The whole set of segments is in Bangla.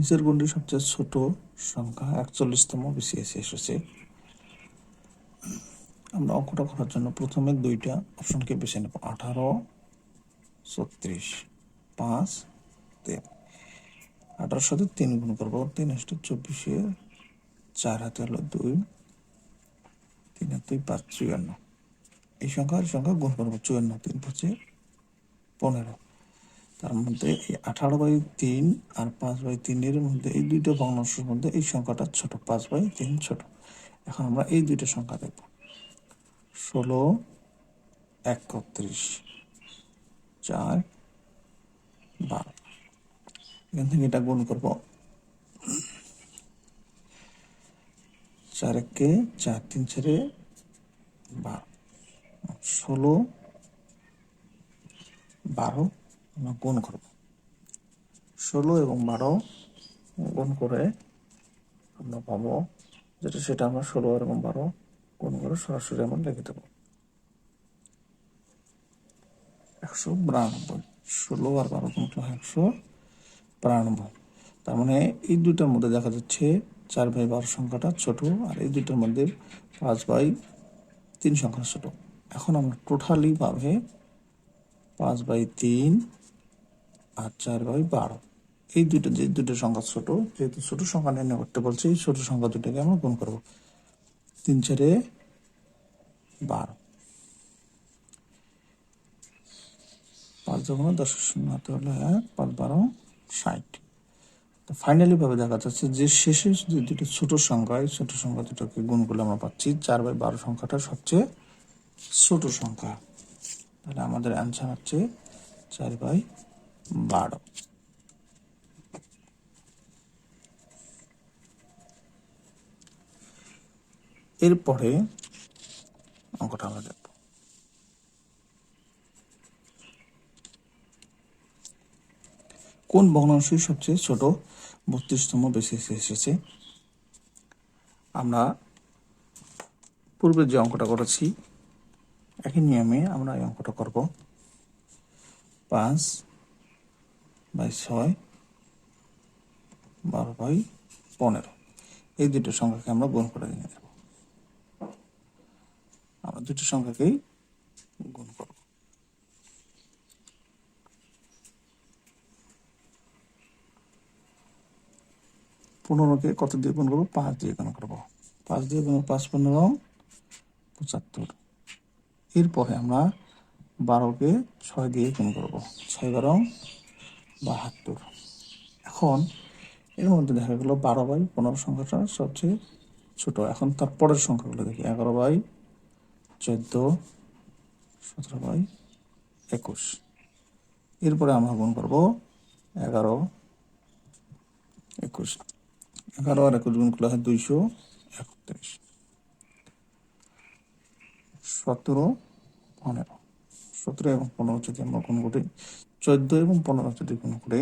নিচের গুণটি সবচেয়ে ছোট সংখ্যা, একচল্লিশতম বিসিএস এসেছে। আমরা অঙ্কটা করার জন্য প্রথমে দুইটা অপশনকে বেছে নেব। আঠারো, ছত্রিশ, পাঁচ তিন আঠারোর সাথে তিন গুণ করব। তিন আসতে চব্বিশে চার হাতে হলো দুই, তিন হাতে দুই পাঁচ, চুয়ান্ন। এই সংখ্যা সংখ্যা গুণ করব চুয়ান্ন, তিন পঁচে পনেরো। তার মধ্যে এই আঠারো বাই তিন আর পাঁচ বাই তিনের মধ্যে এই দুইটা ভগ্নাংশের মধ্যে এই সংখ্যাটা ছোট, পাঁচ বাই তিন ছোট। এখন আমরা এই দুইটা সংখ্যা দেখব। ষোলো, একত্রিশ, চার, বারো। এখান থেকে এটা গুণ করব। চার একে চার, তিন ছেড়ে বারো। ষোলো, বারো আমরা গুণ করব। ষোলো এবং বারো গুণ করে আমরা পাবো যেটা সেটা আমরা ষোলো এবং বারো গুণ করে সরাসরি আমরা লিখে দেবো। একশো বিরানব্বই। ষোলো আর বারো গুণ হয় একশো বিরানব্বই। তার মানে এই দুইটার মধ্যে দেখা যাচ্ছে চার বাই বারো সংখ্যাটা ছোট আর এই দুইটার মধ্যে পাঁচ বাই তিন সংখ্যা ছোট। এখন আমরা টোটালি পাবে পাঁচ বাই তিন আর চার বাই বারো। এই দুটো যে দুটো সংখ্যা ছোট, যেহেতু ছোট সংখ্যা নির্ণয় করতে বলছে, এই ছোট সংখ্যা দুটোকে আমরা গুণ করব। তিন, চারে বারো। পাঁচ যখন দশ শূন্য হাতে হলো এক, পাঁচ বারো, ষাট। তো ফাইনালি ভাবে দেখা যাচ্ছে যে শেষে যে দুটো ছোট সংখ্যা, এই ছোট সংখ্যা দুটোকে গুণ করলে আমরা পাচ্ছি চার বাই বারো সংখ্যাটা সবচেয়ে ছোট সংখ্যা। তাহলে আমাদের অ্যান্সার হচ্ছে চার বাই বারো এরপরে অঙ্কটা আমরা দেখব। কোন ভগ্নাংশই সবচেয়ে ছোট? বত্রিশতম বেশি এসেছে। আমরা পূর্বে যে অঙ্কটা করেছি, একই নিয়মে আমরা এই অঙ্কটা করব। পাঁচ বাই ছয় বারো বাই পনেরো। এই দুটো সংখ্যাকে আমরা গুণ করে নিয়ে দেব আমরা দুটো সংখ্যাকেই গুণ করব। পনেরোকে কত দিয়ে গুণ করব? পাঁচ দিয়ে গুণ করব। পাঁচ দিয়ে গুণ পাঁচ পনেরো পঁচাত্তর। এরপরে আমরা বারোকে ছয় দিয়ে গুণ করব। ছয় বারো বাহাত্তর। এখন এর মধ্যে দেখা গেলো বারো বাই পনেরো সংখ্যাটা সবচেয়ে ছোট। এখন তার পরের সংখ্যাগুলো দেখি। এগারো বাই চোদ্দ, সতেরো বাই একুশ। এরপরে আমরা গুণ করব এগারো, একুশ। এগারো আর একুশ গুণ করলে হয় দুইশো একত্রিশ। সতেরো, পনেরো। সতেরো এবং পনেরো থেকে আমরা গুণ করি। চোদ্দ এবং পনেরো যদি গুণ করি।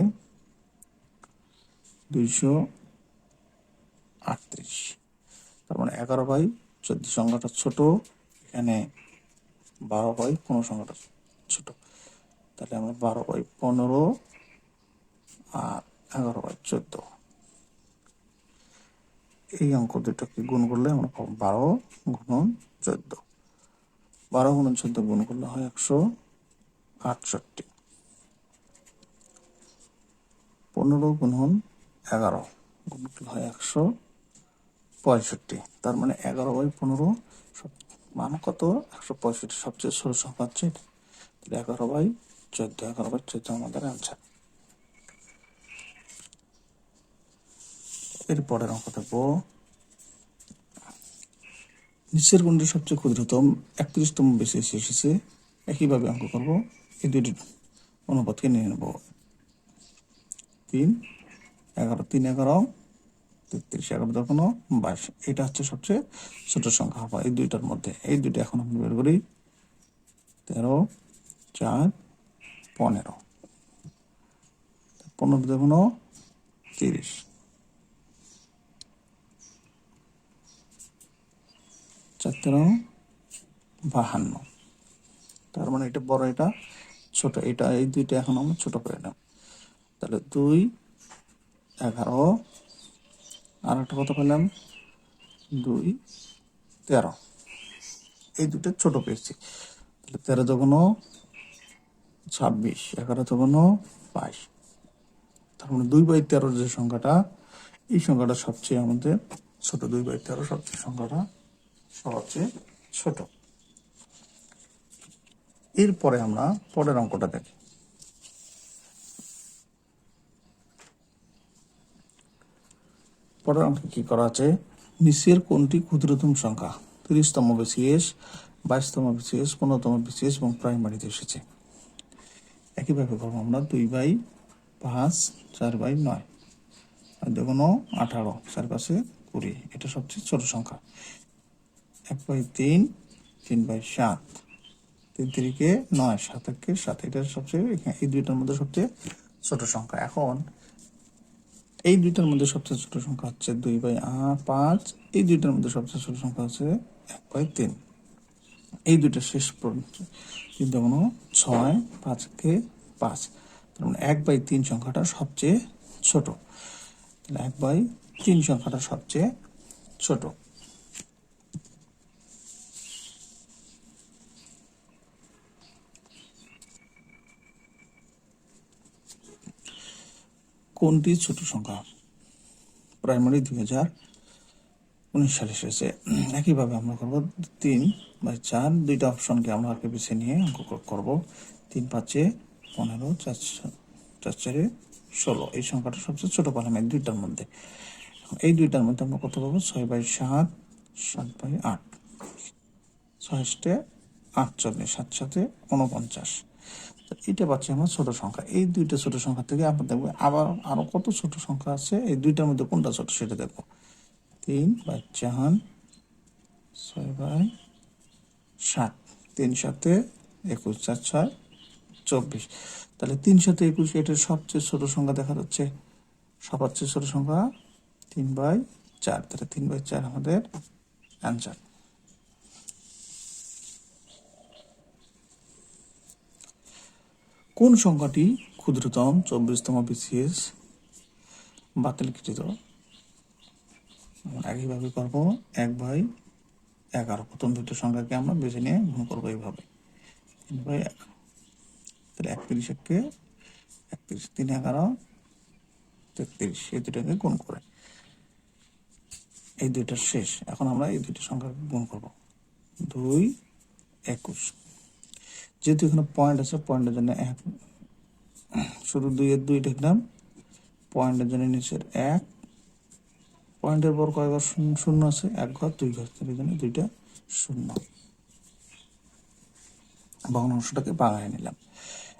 দুইশো আটত্রিশ। তার মানে এগারো বাই চোদ্দ। সংখ্যাটা ছোট, এখানে বারো বাই পনেরো সংখ্যাটা ছোট। তাহলে আমরা বারো বাই পনেরো আর এগারো বাই চোদ্দ। এই অঙ্ক দুটোকে গুণ করলে আমরা বারো গুণন চোদ্দ। বারো গুণন চোদ্দ গুণ করলে হয় একশো আটষট্টি। পনেরো গুণন এগারো গুণ করলে হয় একশো পঁয়ষট্টি। তার মানে এগারো বাই পনেরো মান কত? একশো পঁয়ষট্টি সবচেয়ে ছোট সংখ্যা হচ্ছে এটা এগারো বাই চোদ্দ, এগারো বাই চোদ্দ আমাদের অ্যান্সার এরপরের অঙ্ক দেখব নিচের গুণটি সবচেয়ে ক্ষুদ্রতম, একত্রিশতম বেশি এসেছে। একইভাবে অঙ্ক করব। এই দুটি অনুপাতকে নিয়ে নেব। তিন, এগারো তিন, এগারো, তেত্রিশ, এগারো দশমিক বাইশ। এটা হচ্ছে সবচেয়ে ছোট সংখ্যা হবে এই দুইটার মধ্যে। এই দুইটা এখন আমরা বের করি। তেরো, চার, পনেরো। পনেরো দেখুন তিরিশ। চার তেরো বাহান্ন। তার মানে এটা বড়, এটা ছোট, এটা এই দুইটা এখন আমরা ছোট করে নেব। তাহলে দুই, এগারো আর একটা কত পেলাম? দুই, তেরো। এই দুটো ছোট পেয়েছি। তাহলে তেরো যখন ছাব্বিশ, এগারো যখন বাইশ। তার মানে দুই বাই তেরোর যে সংখ্যাটা, এই সংখ্যাটা সবচেয়ে আমাদের ছোট, দুই বাই তেরো সবচেয়ে সংখ্যাটা সবচেয়ে ছোট। এরপরে আমরা পরের অঙ্কটা দেখি। পরের অঙ্কে কি করা আছে? নিচের কোনটি ক্ষুদ্রতম সংখ্যা, তিরিশতম বিসিএস বাইশতম বিসিএস পনেরোতম বিসিএস এবং প্রাইমারিতে এসেছে। একইভাবে করব আমরা দুই বাই পাঁচ, চার বাই নয়। আর দেখুন আঠারো চার পাশে কুড়ি, এটা সবচেয়ে ছোট সংখ্যা। এক বাই তিন তিন বাই সাত। তিন তিরিকে নয়, সাত একে সাত। এটা সবচেয়ে এই দুইটার মধ্যে সবচেয়ে ছোট সংখ্যা। এখন এই দুইটার মধ্যে সবচেয়ে ছোট সংখ্যা হচ্ছে দুই বাই পাঁচ। এই দুইটার মধ্যে সবচেয়ে ছোট সংখ্যা হচ্ছে এক বাই তিন। এই দুইটা শেষ পর্যন্ত তিন দুগুণ ছয় পাঁচকে পাঁচ। তার মানে এক বাই তিন সংখ্যাটা সবচেয়ে ছোট। তাহলে এক বাই তিন সংখ্যাটা সবচেয়ে ছোট। কোনটি ছোট সংখ্যা? প্রাইমারি দুই হাজার উনিশ সালে এসেছে। একইভাবে আমরা করব তিন বাই চার। দুইটা অপশনকে আমরা আগে বেছে নিয়ে অঙ্ক করব। তিন পাঁচে পনেরো, চার চার চারে ষোলো। এই সংখ্যাটা সবচেয়ে ছোট পেলাম এই দুইটার মধ্যে। এই দুইটার মধ্যে আমরা কত পাবো? ছয় বাই সাত সাত বাই আট। ছয় আটচল্লিশ, সাত সাথে উনপঞ্চাশ এটা পাচ্ছি আমার ছোট সংখ্যা। এই দুইটা ছোট সংখ্যা থেকে আমরা দেখব আবার আরও কত ছোট সংখ্যা আছে? এই দুইটার মধ্যে কোনটা ছোট সেটা দেখব। তিন বাই চার, ছয় বাই সাত। তিন সাথে একুশ, চার, ছয়, চব্বিশ। তাহলে তিন সাথে একুশ এটার সবচেয়ে ছোট সংখ্যা দেখা যাচ্ছে। সবার চেয়ে ছোট সংখ্যা তিন বাই চার। তাহলে তিন বাই চার আমাদের অ্যান্সার কোন সংখ্যাটি ক্ষুদ্রতম চব্বিশতম বিসিএস? বাতিলকৃত একইভাবে করব এক বাই এগারো। প্রথম দুটো সংখ্যাকে আমরা বেছে নিয়ে গুণ করব এইভাবে। তিন বাই এগারো তাহলে একত্রিশ একে একত্রিশ, তিন এগারো, তেত্রিশ, এই দুটাকে গুণ করে। এই দুইটা শেষ। এখন আমরা এই দুইটা সংখ্যা গুণ করব। দুই, একুশ। যেহেতু এখানে পয়েন্ট আছে পয়েন্টের জন্য এক, শুধু দুইয়ের দুই লিখলাম পয়েন্টের জন্য নিচের এক। পয়েন্টের পর শূন্য শূন্য আছে? এক ঘর, দুই ঘর। তার জন্য দুইটা শূন্য। ভগ্নাংশটাকে বাগায় নিলাম।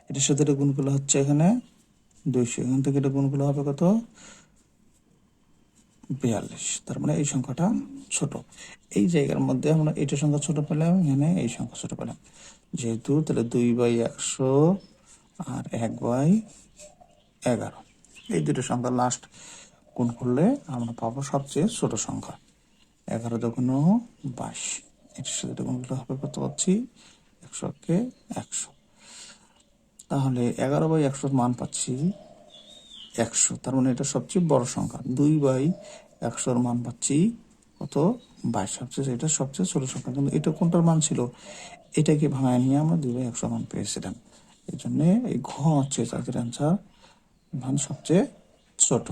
এটার সাথে এটা গুণগুলো হচ্ছে এখানে দুইশো। এখান থেকে এটা গুণগুলো হবে কত? বিয়াল্লিশ। তার মানে এই সংখ্যাটা ছোট। এই জায়গার মধ্যে আমরা এটা সংখ্যা ছোট পেলাম, এখানে এই সংখ্যা ছোট পেলাম। যেহেতু, তাহলে দুই বাই একশো আর এক বাই এগারো। এই দুটো সংখ্যা লাস্ট গুণ করলে আমরা পাবো সবচেয়ে ছোট সংখ্যা। এগারো যখন বাইশ। এটার সাথে গুণগুলো হবে কত পাচ্ছি? একশোকে একশো। তাহলে এগারো বাই একশোর মান পাচ্ছি একশো। তার মানে এটা সবচেয়ে বড় সংখ্যা। দুই বাই একশোর মান পাচ্ছি কত? বাইশ। সবচেয়ে এটা সবচেয়ে ছোট সংখ্যা। কিন্তু এটা কোনটার মান ছিল? এটাকে ভাঙায় নিয়ে আমরা দুই বাই একশো মান পেয়েছিলাম। এই জন্যে এই ঘ হচ্ছে চাকরির অ্যান্সার মান সবচেয়ে ছোট।